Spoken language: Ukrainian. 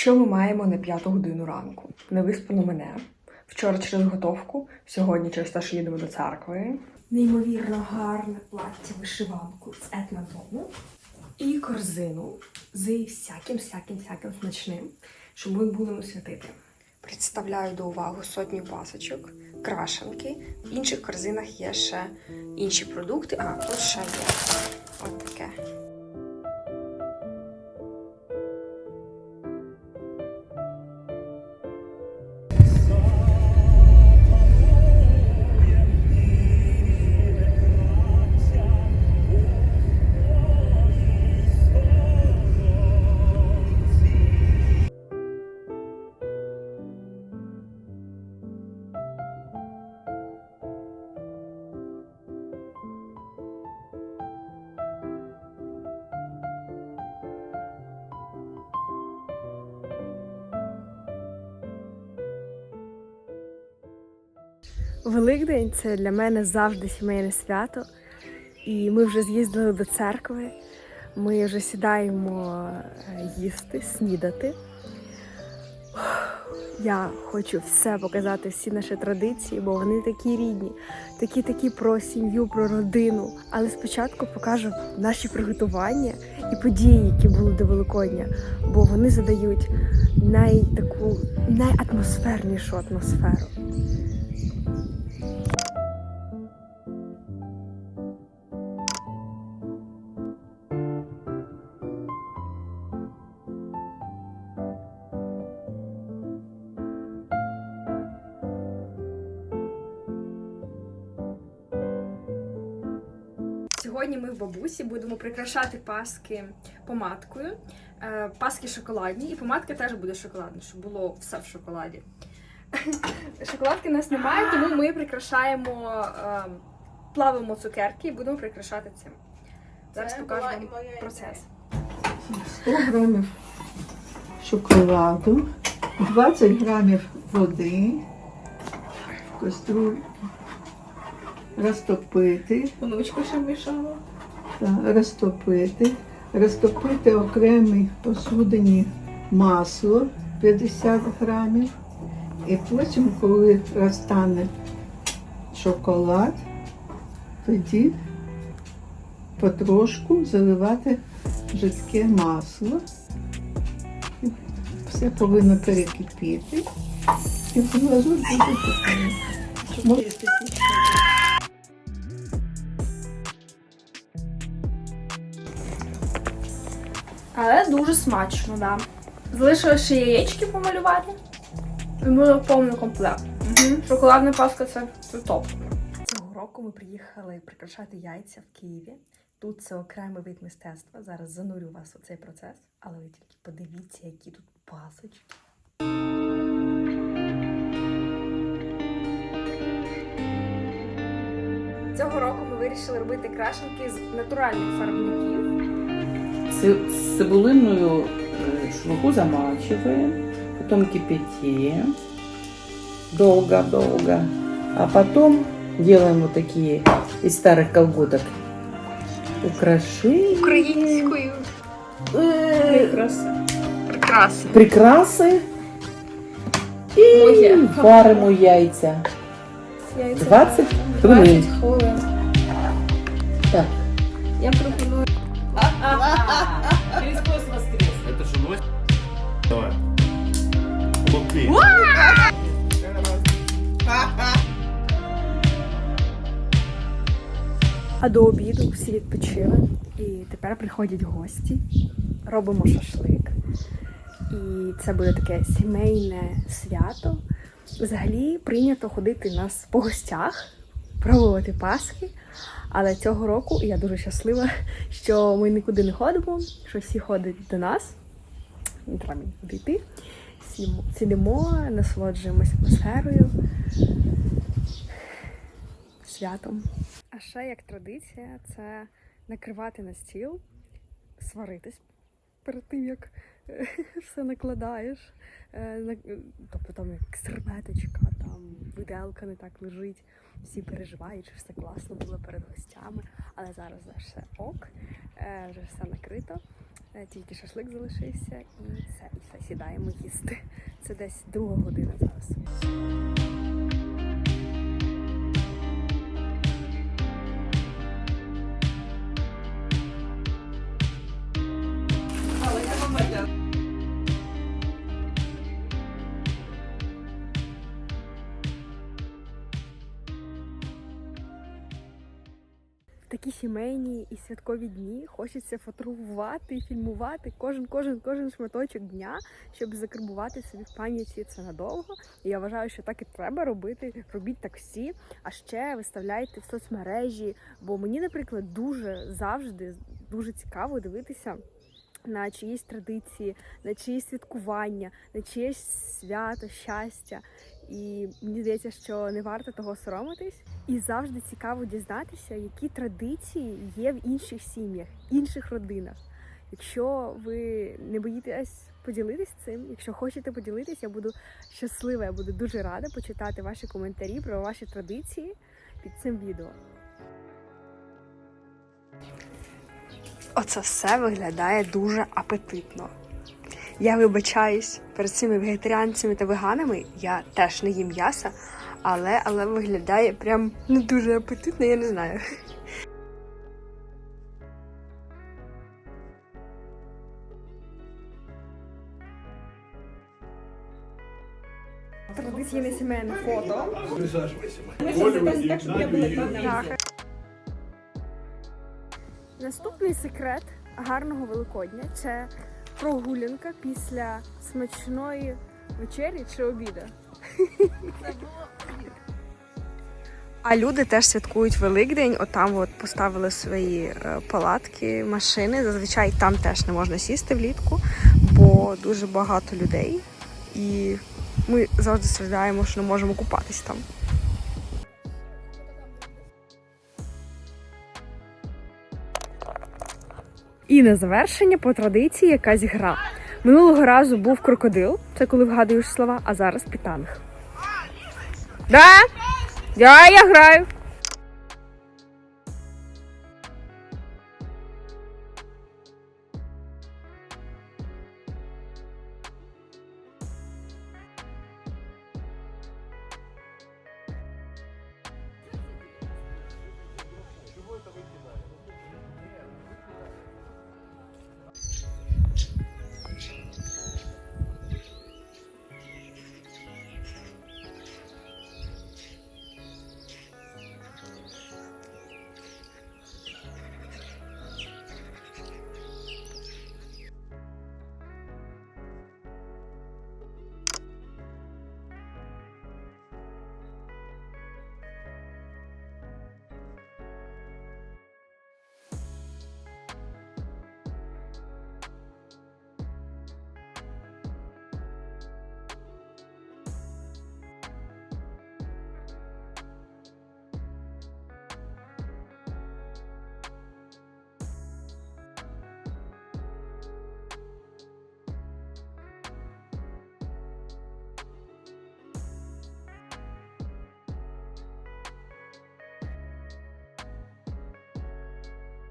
Що ми маємо на п'яту годину ранку? Невиспану мене. Вчора через готовку, сьогодні через те, що їдемо до церкви. Неймовірно гарне плаття вишиванку з етнодому. І корзину з всяким, всяким, всяким смачним, що ми будемо святити. Представляю до уваги сотню пасочок, крашенки. В інших корзинах є ще інші продукти. А, тут ще є от таке. Великдень це для мене завжди сімейне свято. І ми вже з'їздили до церкви. Ми вже сідаємо е, їсти, снідати. Я хочу все показати, всі наші традиції, бо вони такі рідні, такі такі про сім'ю, про родину. Але спочатку покажу наші приготування і події, які були до Великодня, бо вони задають най таку найатмосфернішу атмосферу. Сьогодні ми в бабусі будемо прикрашати паски помадкою. Е, Паски шоколадні, і помадка теж буде шоколадна, щоб було все в шоколаді. Шоколадки у нас немає, тому ми прикрашаємо, е, плавимо цукерки і будемо прикрашати цим. Зараз покажу вам процес. 100 грамів шоколаду, 20 грамів води, в каструль розтопити, Онучку ще мішала. та, розтопити, розтопити окремі посудині масло 50 грамів. І потім, коли розтане шоколад, тоді потрошку заливати жидке масло. Все повинно перекипіти. І глазур буде готова. Але дуже смачно, да. Залишилося ще яєчки помалювати. І буде повний комплект. Угу. Шоколадна паска це, це топ. Цього року ми приїхали прикрашати яйця в Києві. Тут це окремий вид мистецтва. Зараз занурю вас у цей процес, але ви тільки подивіться, які тут пасочки. Цього року ми вирішили робити крашенки з натуральних фарбників Ци- Цибулинную э, шелуху замачиваем, потом кипятим долго-долго, а потом делаем вот такие из старых колготок украшения, Українською э, прикраси. прикрасы Моє. и варимо яйця. Яйця 20 варимо. хвилин. 20 хвилин. Так. Я пропоную. Давай. Лупи. А до обіду всі відпочили. І тепер приходять гості, робимо шашлик. І це буде таке сімейне свято. Взагалі прийнято ходити нас по гостях, пробувати Пасхи. Але цього року я дуже щаслива, що ми нікуди не ходимо, що всі ходять до нас. Не треба мені насолоджуємося атмосферою, святом. А ще як традиція, це накривати на стіл, сваритись перед тим, як е, все накладаєш. Е, Тобто там як серветочка, там виделка не так лежить. Всі переживають, що все класно було перед гостями. Але зараз все ок, е, вже все накрито. Е, Тільки шашлик залишився і все, і все, сідаємо їсти. Це десь друга година зараз. Такі сімейні і святкові дні хочеться фотографувати фільмувати кожен, кожен, кожен шматочок дня, щоб закарбувати собі в пам'яті це надовго. І я вважаю, що так і треба робити. Робіть так всі. А ще виставляйте в соцмережі. Бо мені, наприклад, дуже завжди дуже цікаво дивитися. На чиїсь традиції, на чиїсь святкування, на чиєсь свято, щастя. І мені здається, що не варто того соромитись. І завжди цікаво дізнатися, які традиції є в інших сім'ях, інших родинах. Якщо ви не боїтесь поділитись цим, якщо хочете поділитись, я буду щаслива, я буду дуже рада почитати ваші коментарі про ваші традиції під цим відео. Оце все виглядає дуже апетитно. Я вибачаюсь перед цими вегетаріанцями та веганами. Я теж не їм м'яса, але, але виглядає прям не дуже апетитно, я не знаю. Традиційне сімейне фото. Наступний секрет гарного Великодня це прогулянка після смачної вечері чи обіду. А люди теж святкують Великдень. Отам от поставили свої е, палатки, машини. Зазвичай там теж не можна сісти влітку, бо дуже багато людей. І ми завжди страждаємо, що не можемо купатись там. І на завершення по традиції якась гра. Минулого разу був крокодил, це коли вгадуєш слова, а зараз пітанг. Да? Да, я граю.